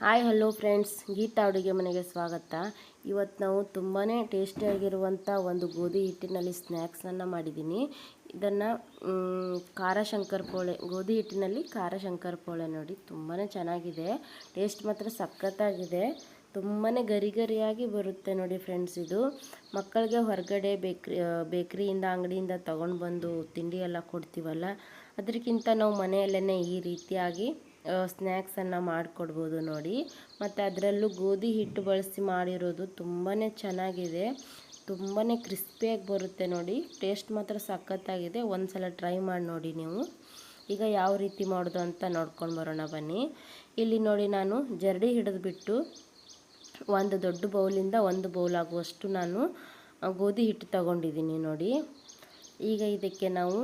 Hi, hello friends. Geetha ಅಡುಗೆ ಮನೆಗೆ ಸ್ವಾಗತ. ಇವತ್ತು ನಾವು ತುಂಬಾ ಟೇಸ್ಟಿಯಾಗಿರುವಂಥ ಒಂದು ಗೋಧಿ ಹಿಟ್ಟಿನಲ್ಲಿ ಸ್ನ್ಯಾಕ್ಸನ್ನು ಮಾಡಿದ್ದೀನಿ ಇದನ್ನು ಖಾರ ಶಂಕರಪೋಳೆ ಗೋಧಿ ಹಿಟ್ಟಿನಲ್ಲಿ ಖಾರ ಶಂಕರಪೋಳೆ ನೋಡಿ ತುಂಬಾ ಚೆನ್ನಾಗಿದೆ. ಟೇಸ್ಟ್ ಮಾತ್ರ ಸಖತ್ತಾಗಿದೆ. ತುಂಬಾ ಗರಿ ಗರಿಯಾಗಿ ಬರುತ್ತೆ ನೋಡಿ ಫ್ರೆಂಡ್ಸ್ ಇದು. ಮಕ್ಕಳಿಗೆ ಹೊರಗಡೆ ಬೇಕ್ರಿ ಬೇಕ್ರಿಯಿಂದ, ಅಂಗಡಿಯಿಂದ ತೊಗೊಂಡು ಬಂದು ತಿಂಡಿ ಎಲ್ಲ ಕೊಡ್ತೀವಲ್ಲ, ಅದಕ್ಕಿಂತ ನಾವು ಮನೆಯಲ್ಲೇ ಈ ರೀತಿಯಾಗಿ ಸ್ನ್ಯಾಕ್ಸನ್ನು ಮಾಡಿಕೊಡ್ಬೋದು ನೋಡಿ. ಮತ್ತು ಅದರಲ್ಲೂ ಗೋಧಿ ಹಿಟ್ಟು ಬಳಸಿ ಮಾಡಿರೋದು ತುಂಬಾ ಚೆನ್ನಾಗಿದೆ. ತುಂಬಾ ಕ್ರಿಸ್ಪಿಯಾಗಿ ಬರುತ್ತೆ ನೋಡಿ. ಟೇಸ್ಟ್ ಮಾತ್ರ ಸಖತ್ತಾಗಿದೆ. ಒಂದು ಸಲ ಟ್ರೈ ಮಾಡಿ ನೋಡಿ ನೀವು. ಈಗ ಯಾವ ರೀತಿ ಮಾಡೋದು ಅಂತ ನೋಡ್ಕೊಂಡು ಬರೋಣ ಬನ್ನಿ. ಇಲ್ಲಿ ನೋಡಿ ನಾನು ಜರಡಿ ಹಿಡಿದ್ಬಿಟ್ಟು ಒಂದು ದೊಡ್ಡ ಬೌಲಿಂದ ಒಂದು ಬೌಲ್ ಆಗುವಷ್ಟು ನಾನು ಗೋಧಿ ಹಿಟ್ಟು ತಗೊಂಡಿದ್ದೀನಿ ನೋಡಿ. ಈಗ ಇದಕ್ಕೆ ನಾವು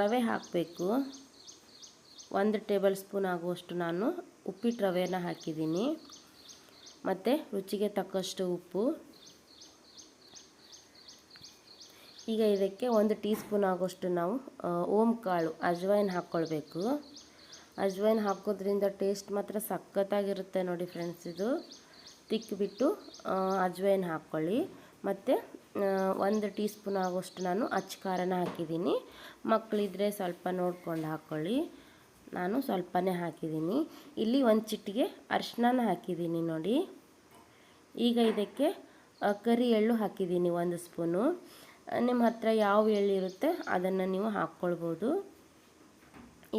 ರವೆ ಹಾಕಬೇಕು. ಒಂದು ಟೇಬಲ್ ಸ್ಪೂನ್ ಆಗುವಷ್ಟು ನಾನು ಉಪ್ಪಿಟ್ಟು ರವೆನ ಹಾಕಿದ್ದೀನಿ. ಮತ್ತು ರುಚಿಗೆ ತಕ್ಕಷ್ಟು ಉಪ್ಪು. ಈಗ ಇದಕ್ಕೆ ಒಂದು ಟೀ ಸ್ಪೂನ್ ಆಗೋಷ್ಟು ನಾವು ಓಮ್ ಕಾಳು ಅಜ್ವೈನ್ ಹಾಕ್ಕೊಳ್ಬೇಕು. ಅಜ್ವೈನ್ ಹಾಕೋದ್ರಿಂದ ಟೇಸ್ಟ್ ಮಾತ್ರ ಸಖತ್ತಾಗಿರುತ್ತೆ ನೋಡಿ ಫ್ರೆಂಡ್ಸ್ ಇದು. ತಿಕ್ಕಿಬಿಟ್ಟು ಅಜ್ವೈನ್ ಹಾಕ್ಕೊಳ್ಳಿ. ಮತ್ತು ಒಂದು ಟೀ ಸ್ಪೂನ್ ಆಗೋಷ್ಟು ನಾನು ಅಚ್ಚ ಖಾರನ ಹಾಕಿದ್ದೀನಿ. ಮಕ್ಕಳಿದ್ರೆ ಸ್ವಲ್ಪ ನೋಡ್ಕೊಂಡು ಹಾಕ್ಕೊಳ್ಳಿ ನಾನು ಸ್ವಲ್ಪನೇ ಹಾಕಿದ್ದೀನಿ. ಇಲ್ಲಿ ಒಂದು ಚಿಟ್ಟಿಗೆ ಅರಿಶಿನ ಹಾಕಿದ್ದೀನಿ ನೋಡಿ. ಈಗ ಇದಕ್ಕೆ ಕರಿ ಎಳ್ಳು ಹಾಕಿದ್ದೀನಿ ಒಂದು ಸ್ಪೂನು. ನಿಮ್ಮ ಹತ್ರ ಯಾವ ಎಳ್ಳು ಇರುತ್ತೆ ಅದನ್ನು ನೀವು ಹಾಕ್ಕೊಳ್ಬೋದು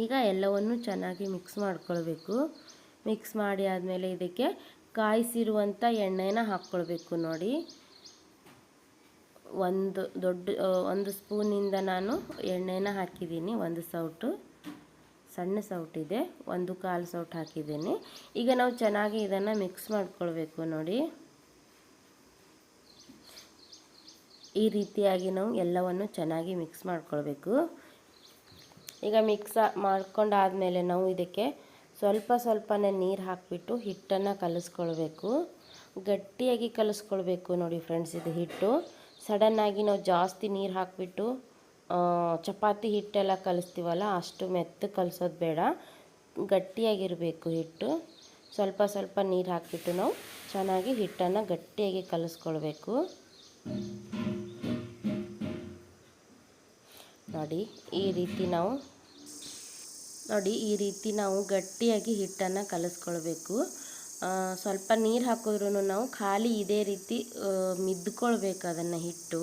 ಈಗ ಎಲ್ಲವನ್ನು ಚೆನ್ನಾಗಿ ಮಿಕ್ಸ್ ಮಾಡ್ಕೊಳ್ಬೇಕು. ಮಿಕ್ಸ್ ಮಾಡಿ ಆದಮೇಲೆ ಇದಕ್ಕೆ ಕಾಯಿಸಿರುವಂಥ ಎಣ್ಣೆನ ಹಾಕ್ಕೊಳ್ಬೇಕು ನೋಡಿ. ಒಂದು ದೊಡ್ಡ ಒಂದು ಸ್ಪೂನಿಂದ ನಾನು ಎಣ್ಣೆನ ಹಾಕಿದ್ದೀನಿ, ಒಂದು ಸೌಟು, ಸಣ್ಣ ಸೌಟಿದೆ ಒಂದು ಕಾಲು ಸೌಟ್ ಹಾಕಿದ್ದೀನಿ. ಈಗ ನಾವು ಚೆನ್ನಾಗಿ ಇದನ್ನು ಮಿಕ್ಸ್ ಮಾಡ್ಕೊಳ್ಬೇಕು ನೋಡಿ. ಈ ರೀತಿಯಾಗಿ ನಾವು ಎಲ್ಲವನ್ನು ಚೆನ್ನಾಗಿ ಮಿಕ್ಸ್ ಮಾಡ್ಕೊಳ್ಬೇಕು. ಈಗ ಮಿಕ್ಸ್ ಮಾಡ್ಕೊಂಡಾದಮೇಲೆ ನಾವು ಇದಕ್ಕೆ ಸ್ವಲ್ಪ ಸ್ವಲ್ಪನೇ ನೀರು ಹಾಕಿಬಿಟ್ಟು ಹಿಟ್ಟನ್ನು ಕಲಿಸ್ಕೊಳ್ಬೇಕು. ಗಟ್ಟಿಯಾಗಿ ಕಲಿಸ್ಕೊಳ್ಬೇಕು ನೋಡಿ ಫ್ರೆಂಡ್ಸ್, ಇದು ಹಿಟ್ಟು. ಸಡನ್ನಾಗಿ ನಾವು ಜಾಸ್ತಿ ನೀರು ಹಾಕಿಬಿಟ್ಟು ಚಪಾತಿ ಹಿಟ್ಟೆಲ್ಲ ಕಲಿಸ್ತೀವಲ್ಲ, ಅಷ್ಟು ಮೆತ್ತು ಕಲಿಸೋದು ಬೇಡ. ಗಟ್ಟಿಯಾಗಿರಬೇಕು ಹಿಟ್ಟು. ಸ್ವಲ್ಪ ಸ್ವಲ್ಪ ನೀರು ಹಾಕಿಬಿಟ್ಟು ನಾವು ಚೆನ್ನಾಗಿ ಹಿಟ್ಟನ್ನು ಗಟ್ಟಿಯಾಗಿ ಕಲಿಸ್ಕೊಳ್ಬೇಕು. ನೋಡಿ, ಈ ರೀತಿ ನಾವು, ನೋಡಿ, ಈ ರೀತಿ ನಾವು ಗಟ್ಟಿಯಾಗಿ ಹಿಟ್ಟನ್ನು ಕಲಿಸ್ಕೊಳ್ಬೇಕು. ಸ್ವಲ್ಪ ನೀರು ಹಾಕಿದ್ರೂ ನಾವು ಖಾಲಿ ಇದೇ ರೀತಿ ಮಿದ್ಕೊಳ್ಬೇಕು ಅದನ್ನು ಹಿಟ್ಟು.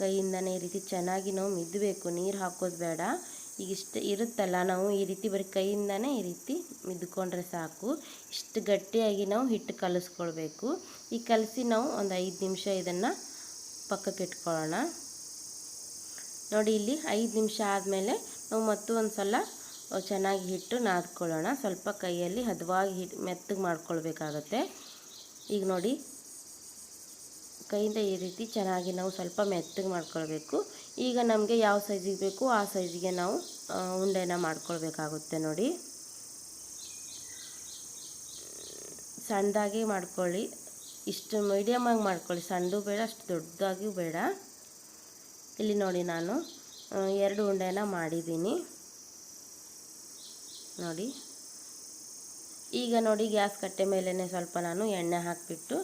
ಕೈಯಿಂದನೇ ಈ ರೀತಿ ಚೆನ್ನಾಗಿ ನಾವು ಮಿದ್ದಬೇಕು ನೀರು ಹಾಕೋದು ಬೇಡ. ಈಗ ಇಷ್ಟು ಇರುತ್ತಲ್ಲ, ನಾವು ಈ ರೀತಿ ಬರೀ ಕೈಯಿಂದನೇ ಈ ರೀತಿ ಮಿದ್ಕೊಂಡ್ರೆ ಸಾಕು. ಇಷ್ಟು ಗಟ್ಟಿಯಾಗಿ ನಾವು ಹಿಟ್ಟು ಕಲಿಸ್ಕೊಳ್ಬೇಕು. ಈ ಕಲಸಿ ನಾವು ಒಂದು ಐದು ನಿಮಿಷ ಇದನ್ನು ಪಕ್ಕಕ್ಕೆ ಇಟ್ಕೊಳ್ಳೋಣ. ನೋಡಿ, ಇಲ್ಲಿ ಐದು ನಿಮಿಷ ಆದಮೇಲೆ ನಾವು ಮತ್ತೊಂದು ಸಲ ಚೆನ್ನಾಗಿ ಹಿಟ್ಟು ನಾದ್ಕೊಳ್ಳೋಣ. ಸ್ವಲ್ಪ ಕೈಯಲ್ಲಿ ಹದವಾಗಿ ಹಿಟ್ಟು ಮೆತ್ತಗೆ ಮಾಡ್ಕೊಳ್ಬೇಕಾಗತ್ತೆ. ಈಗ ನೋಡಿ, ಕೈಯಿಂದ ಈ ರೀತಿ ಚೆನ್ನಾಗಿ ನಾವು ಸ್ವಲ್ಪ ಮೆತ್ತಗೆ ಮಾಡ್ಕೊಳ್ಬೇಕು. ಈಗ ನಮಗೆ ಯಾವ ಸೈಜಿಗೆ ಬೇಕು ಆ ಸೈಜಿಗೆ ನಾವು ಉಂಡೆನ ಮಾಡ್ಕೊಳ್ಬೇಕಾಗುತ್ತೆ ನೋಡಿ. ಸಣ್ಣದಾಗಿ ಮಾಡ್ಕೊಳ್ಳಿ. ಇಷ್ಟು ಮೀಡಿಯಮಾಗಿ ಮಾಡ್ಕೊಳ್ಳಿ. ಸಣ್ಣದು ಬೇಡ, ಅಷ್ಟು ದೊಡ್ಡದಾಗಿಯೂ ಬೇಡ. ಇಲ್ಲಿ ನೋಡಿ ನಾನು ಎರಡು ಉಂಡೆನ ಮಾಡಿದ್ದೀನಿ. ನೋಡಿ. ಈಗ ನೋಡಿ ಗ್ಯಾಸ್ ಕಟ್ಟೆ ಮೇಲೇ ಸ್ವಲ್ಪ ನಾನು ಎಣ್ಣೆ ಹಾಕಿಬಿಟ್ಟು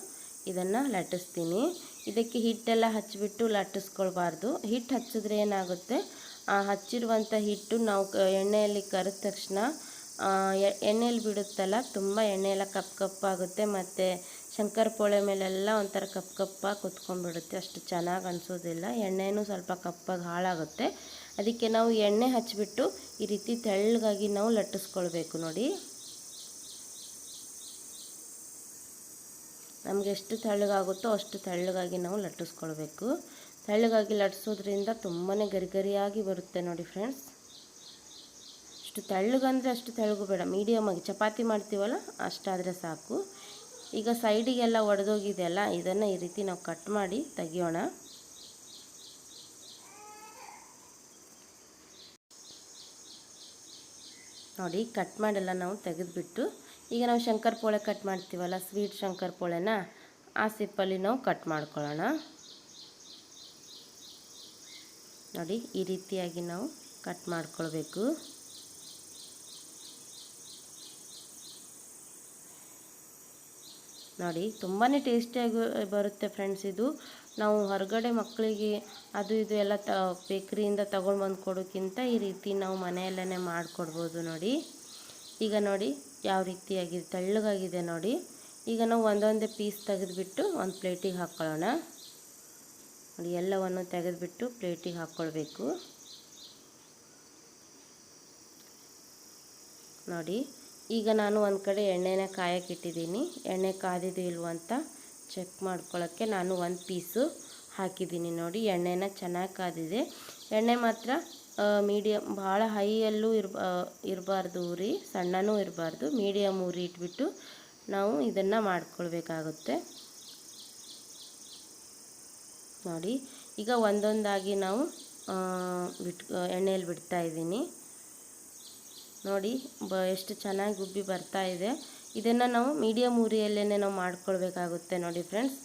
ಇದನ್ನು ಲಟ್ಟಿಸ್ತೀನಿ. ಇದಕ್ಕೆ ಹಿಟ್ಟೆಲ್ಲ ಹಚ್ಚಿಬಿಟ್ಟು ಲಟ್ಟಿಸ್ಕೊಳ್ಬಾರ್ದು. ಹಿಟ್ಟು ಹಚ್ಚಿದ್ರೆ ಏನಾಗುತ್ತೆ? ಆ ಹಚ್ಚಿರುವಂಥ ಹಿಟ್ಟು ನಾವು ಎಣ್ಣೆಯಲ್ಲಿ ಕರೆದ ತಕ್ಷಣ ಎಣ್ಣೆಯಲ್ಲಿ ಬಿಡುತ್ತಲ್ಲ, ತುಂಬ ಎಣ್ಣೆಯೆಲ್ಲ ಕಪ್ಪು ಕಪ್ಪಾಗುತ್ತೆ ಮತ್ತು ಶಂಕರ ಪೋಳೆ ಮೇಲೆಲ್ಲ ಒಂಥರ ಕಪ್ ಕಪ್ಪಾಗಿ ಕುತ್ಕೊಂಡ್ಬಿಡುತ್ತೆ. ಅಷ್ಟು ಚೆನ್ನಾಗಿ ಅನಿಸೋದಿಲ್ಲ. ಎಣ್ಣೆನೂ ಸ್ವಲ್ಪ ಕಪ್ಪಾಗಿ ಹಾಳಾಗುತ್ತೆ. ಅದಕ್ಕೆ ನಾವು ಎಣ್ಣೆ ಹಚ್ಚಿಬಿಟ್ಟು ಈ ರೀತಿ ತೆಳ್ಳಗಾಗಿ ನಾವು ಲಟ್ಟಿಸ್ಕೊಳ್ಬೇಕು ನೋಡಿ. ನಮಗೆ ಎಷ್ಟು ತೆಳ್ಳಗಾಗುತ್ತೋ ಅಷ್ಟು ತೆಳ್ಳಗಾಗಿ ನಾವು ಲಟ್ಟಿಸ್ಕೊಳ್ಬೇಕು. ತೆಳ್ಳಗಾಗಿ ಲಟ್ಟಿಸೋದ್ರಿಂದ ತುಂಬಾ ಗರಿಗರಿಯಾಗಿ ಬರುತ್ತೆ ನೋಡಿ ಫ್ರೆಂಡ್ಸ್. ಅಷ್ಟು ತೆಳ್ಳಗಂದರೆ ಅಷ್ಟು ತೆಳ್ಳಗು ಬೇಡ. ಮೀಡಿಯಮಾಗಿ ಚಪಾತಿ ಮಾಡ್ತೀವಲ್ಲ ಅಷ್ಟಾದರೆ ಸಾಕು. ಈಗ ಸೈಡಿಗೆಲ್ಲ ಒಡೆದೋಗಿದೆಯಲ್ಲ ಇದನ್ನು ಈ ರೀತಿ ನಾವು ಕಟ್ ಮಾಡಿ ತೆಗಿಯೋಣ. ನೋಡಿ ಕಟ್ ಮಾಡೆಲ್ಲ ನಾವು, ತೆಗೆದುಬಿಟ್ಟು. ಈಗ ನಾವು ಶಂಕರ್ ಪೋಳೆ ಕಟ್ ಮಾಡ್ತೀವಲ್ಲ ಸ್ವೀಟ್ ಶಂಕರ್ ಪೋಳೆನ, ಆ ಸಿಪ್ಪಲ್ಲಿ ನಾವು ಕಟ್ ಮಾಡ್ಕೊಳ್ಳೋಣ. ನೋಡಿ, ಈ ರೀತಿಯಾಗಿ ನಾವು ಕಟ್ ಮಾಡ್ಕೊಳ್ಬೇಕು. ನೋಡಿ ತುಂಬಾ ಟೇಸ್ಟಿಯಾಗಿ ಬರುತ್ತೆ ಫ್ರೆಂಡ್ಸ್ ಇದು. ನಾವು ಹೊರಗಡೆ ಮಕ್ಕಳಿಗೆ ಅದು ಇದು ಎಲ್ಲ ತ, ಬೇಕ್ರಿಯಿಂದ ತಗೊಂಡು ಬಂದು ಕೊಡೋಕ್ಕಿಂತ ಈ ರೀತಿ ನಾವು ಮನೆಯಲ್ಲೇ ಮಾಡಿಕೊಡ್ಬೋದು ನೋಡಿ. ಈಗ ನೋಡಿ ಯಾವ ರೀತಿಯಾಗಿದೆ, ತೆಳ್ಳಗಾಗಿದೆ ನೋಡಿ. ಈಗ ನಾವು ಒಂದೊಂದೇ ಪೀಸ್ ತೆಗೆದುಬಿಟ್ಟು ಒಂದು ಪ್ಲೇಟಿಗೆ ಹಾಕ್ಕೊಳ್ಳೋಣ ನೋಡಿ, ಎಲ್ಲವನ್ನು ತೆಗೆದುಬಿಟ್ಟು ಪ್ಲೇಟಿಗೆ ಹಾಕ್ಕೊಳ್ಬೇಕು ನೋಡಿ, ಈಗ ನಾನು ಒಂದು ಕಡೆ ಎಣ್ಣೆನ ಕಾಯಕ್ಕಿಟ್ಟಿದ್ದೀನಿ ಎಣ್ಣೆ ಕಾದಿದೆಯೋ ಇಲ್ವೋ ಅಂತ ಚೆಕ್ ಮಾಡ್ಕೊಳ್ಳೋಕ್ಕೆ ನಾನು ಒಂದು ಪೀಸು ಹಾಕಿದ್ದೀನಿ ನೋಡಿ. ಎಣ್ಣೆನ ಚೆನ್ನಾಗಿ ಕಾದಿದೆ. ಎಣ್ಣೆ ಮಾತ್ರ ಮೀಡಿಯಮ್ ಭಾಳ ಹೈಯಲ್ಲೂ ಇರ್ಬ ಇರಬಾರ್ದು ಉರಿ ಸಣ್ಣನೂ ಇರಬಾರ್ದು. ಮೀಡಿಯಮ್ ಉರಿ ಇಟ್ಬಿಟ್ಟು ನಾವು ಇದನ್ನು ಮಾಡ್ಕೊಳ್ಬೇಕಾಗುತ್ತೆ. ನೋಡಿ, ಈಗ ಒಂದೊಂದಾಗಿ ನಾವು ಬಿಟ್ ಎಣ್ಣೆಯಲ್ಲಿ ಬಿಡ್ತಾ ಇದ್ದೀನಿ. ನೋಡಿ, ಬ, ಎಷ್ಟು ಚೆನ್ನಾಗಿ ಗುಬ್ಬಿ ಬರ್ತಾ ಇದೆ. ಇದನ್ನು ನಾವು ಮೀಡಿಯಮ್ ಉರಿಯಲ್ಲೇ ನಾವು ಮಾಡ್ಕೊಳ್ಬೇಕಾಗುತ್ತೆ ನೋಡಿ ಫ್ರೆಂಡ್ಸ್.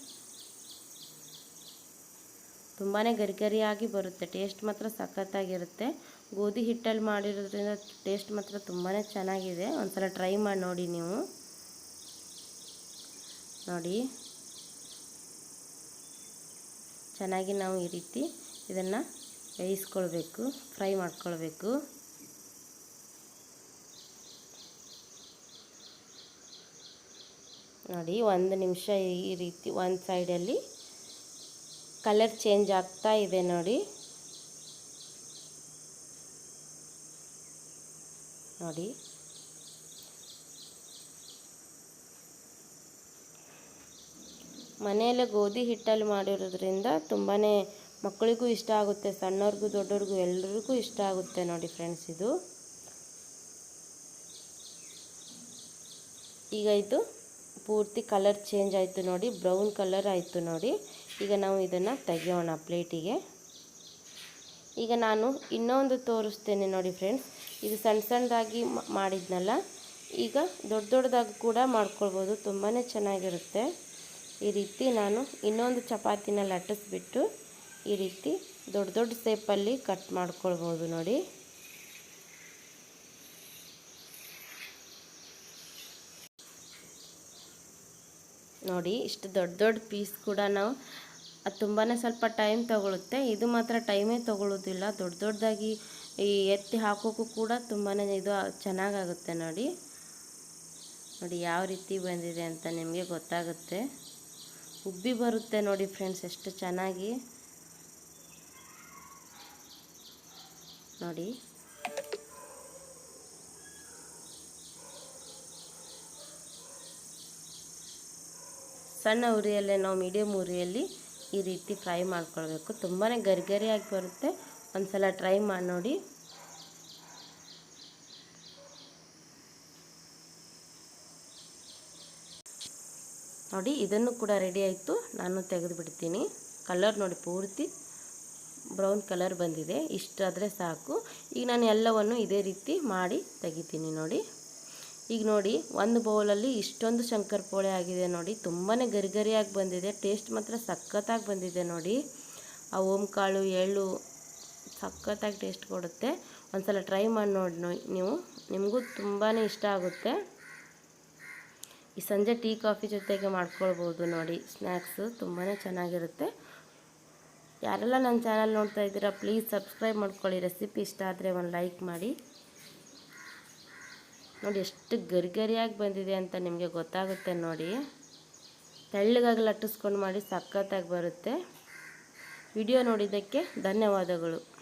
ತುಂಬಾ ಗರಿಗರಿಯಾಗಿ ಬರುತ್ತೆ, ಟೇಸ್ಟ್ ಮಾತ್ರ ಸಖತ್ತಾಗಿರುತ್ತೆ. ಗೋಧಿ ಹಿಟ್ಟಲ್ಲಿ ಮಾಡಿರೋದ್ರಿಂದ ಟೇಸ್ಟ್ ಮಾತ್ರ ತುಂಬಾ ಚೆನ್ನಾಗಿದೆ. ಒಂದ್ಸಲ ಟ್ರೈ ಮಾಡಿ ನೋಡಿ ನೀವು. ನೋಡಿ. ಚೆನ್ನಾಗಿ ನಾವು ಈ ರೀತಿ ಇದನ್ನು ಬೇಯಿಸ್ಕೊಳ್ಬೇಕು, ಫ್ರೈ ಮಾಡ್ಕೊಳ್ಬೇಕು. ನೋಡಿ, ಒಂದು ನಿಮಿಷ ಈ ರೀತಿ ಒಂದು ಸೈಡಲ್ಲಿ ಕಲರ್ ಚೇಂಜ್ ಆಗ್ತಾ ಇದೆ ನೋಡಿ. ನೋಡಿ. ಮನೆಯಲ್ಲೇ ಗೋಧಿ ಹಿಟ್ಟಲ್ಲಿ ಮಾಡಿರೋದ್ರಿಂದ ತುಂಬಾ ಮಕ್ಕಳಿಗೂ ಇಷ್ಟ ಆಗುತ್ತೆ, ಸಣ್ಣವ್ರಿಗೂ ದೊಡ್ಡವ್ರಿಗೂ ಎಲ್ರಿಗೂ ಇಷ್ಟ ಆಗುತ್ತೆ ನೋಡಿ ಫ್ರೆಂಡ್ಸ್ ಇದು. ಈಗ ಇದು ಪೂರ್ತಿ ಕಲರ್ ಚೇಂಜ್ ಆಯಿತು ನೋಡಿ, ಬ್ರೌನ್ ಕಲರ್ ಆಯಿತು ನೋಡಿ. ಈಗ ನಾವು ಇದನ್ನು ತೆಗೆಯೋಣ ಪ್ಲೇಟಿಗೆ. ಈಗ ನಾನು ಇನ್ನೊಂದು ತೋರಿಸ್ತೇನೆ ನೋಡಿ ಫ್ರೆಂಡ್ಸ್. ಇದು ಸಣ್ಣ ಸಣ್ಣದಾಗಿ ಮಾಡಿದ್ನಲ್ಲ. ಈಗ ದೊಡ್ಡ ದೊಡ್ಡದಾಗಿ ಕೂಡ ಮಾಡ್ಕೊಳ್ಬೋದು ತುಂಬಾ ಚೆನ್ನಾಗಿರುತ್ತೆ. ಈ ರೀತಿ ನಾನು ಇನ್ನೊಂದು ಚಪಾತಿನ ಲಟ್ಟಿಸ್ಬಿಟ್ಟು ಈ ರೀತಿ ದೊಡ್ಡ ದೊಡ್ಡ ಸೇಪಲ್ಲಿ ಕಟ್ ಮಾಡ್ಕೊಳ್ಬೋದು ನೋಡಿ. ನೋಡಿ, ಇಷ್ಟು ದೊಡ್ಡ ದೊಡ್ಡ ಪೀಸ್ ಕೂಡ ನಾವು ಅದು ತುಂಬಾ ಸ್ವಲ್ಪ ಟೈಮ್ ತಗೊಳುತ್ತೆ. ಇದು ಮಾತ್ರ ಟೈಮೇ ತಗೊಳ್ಳೋದಿಲ್ಲ ದೊಡ್ಡ ದೊಡ್ಡದಾಗಿ ಈ ಎತ್ತಿ ಹಾಕೋಕ್ಕೂ ಕೂಡ ತುಂಬಾ ಇದು ಚೆನ್ನಾಗಾಗುತ್ತೆ ನೋಡಿ. ನೋಡಿ ಯಾವ ರೀತಿ ಬಂದಿದೆ ಅಂತ ನಿಮಗೆ ಗೊತ್ತಾಗುತ್ತೆ. ಉಬ್ಬಿ ಬರುತ್ತೆ ನೋಡಿ ಫ್ರೆಂಡ್ಸ್ ಎಷ್ಟು ಚೆನ್ನಾಗಿ. ನೋಡಿ. ಸಣ್ಣ ಉರಿಯಲ್ಲೇ ನಾವು ಮೀಡಿಯಮ್ ಉರಿಯಲ್ಲಿ ಈ ರೀತಿ ಫ್ರೈ ಮಾಡ್ಕೊಳ್ಬೇಕು. ತುಂಬಾ ಗರಿಗರಿಯಾಗಿ ಬರುತ್ತೆ. ಒಂದು ಸಲ ಟ್ರೈ ಮಾಡಿ ನೋಡಿ. ನೋಡಿ, ಇದನ್ನು ಕೂಡ ರೆಡಿ ಆಯಿತು. ನಾನು ತೆಗೆದು ಬಿಡ್ತೀನಿ. ಕಲರ್ ನೋಡಿ, ಪೂರ್ತಿ ಬ್ರೌನ್ ಕಲರ್ ಬಂದಿದೆ. ಇಷ್ಟಾದರೆ ಸಾಕು. ಈಗ ನಾನು ಎಲ್ಲವನ್ನು ಇದೇ ರೀತಿ ಮಾಡಿ ತೆಗಿತೀನಿ ನೋಡಿ. ಈಗ ನೋಡಿ, ಒಂದು ಬೌಲಲ್ಲಿ ಇಷ್ಟೊಂದು ಶಂಕರಪೋಳೆ ಆಗಿದೆ ನೋಡಿ. ತುಂಬಾ ಗರಿಗರಿಯಾಗಿ ಬಂದಿದೆ. ಟೇಸ್ಟ್ ಮಾತ್ರ ಸಖತ್ತಾಗಿ ಬಂದಿದೆ ನೋಡಿ. ಆ ಓಂಕಾಳು, ಎಳ್ಳು ಸಖತ್ತಾಗಿ ಟೇಸ್ಟ್ ಕೊಡುತ್ತೆ. ಒಂದ್ಸಲ ಟ್ರೈ ಮಾಡಿ ನೋಡಿ ನೀವು. ನಿಮಗೂ ತುಂಬಾ ಇಷ್ಟ ಆಗುತ್ತೆ. ಈ ಸಂಜೆ ಟೀ, ಕಾಫಿ ಜೊತೆಗೆ ಮಾಡ್ಕೊಳ್ಬೋದು ನೋಡಿ. ಸ್ನ್ಯಾಕ್ಸು ತುಂಬಾ ಚೆನ್ನಾಗಿರುತ್ತೆ. ಯಾರೆಲ್ಲ ನನ್ನ ಚಾನಲ್ ನೋಡ್ತಾ ಇದ್ದೀರಾ, ಪ್ಲೀಸ್ ಸಬ್ಸ್ಕ್ರೈಬ್ ಮಾಡ್ಕೊಳ್ಳಿ. ರೆಸಿಪಿ ಇಷ್ಟ ಆದರೆ ಒಂದು ಲೈಕ್ ಮಾಡಿ. ನೋಡಿ, ಎಷ್ಟು ಗರಿಗರಿಯಾಗಿ ಬಂದಿದೆ ಅಂತ ನಿಮಗೆ ಗೊತ್ತಾಗುತ್ತೆ ನೋಡಿ. ತೆಳ್ಳಗಾಗಿ ಲಟ್ಟಿಸ್ಕೊಂಡು ಮಾಡಿ ಸಖತ್ತಾಗಿ ಬರುತ್ತೆ. ವಿಡಿಯೋ ನೋಡಿದ್ದಕ್ಕೆ ಧನ್ಯವಾದಗಳು.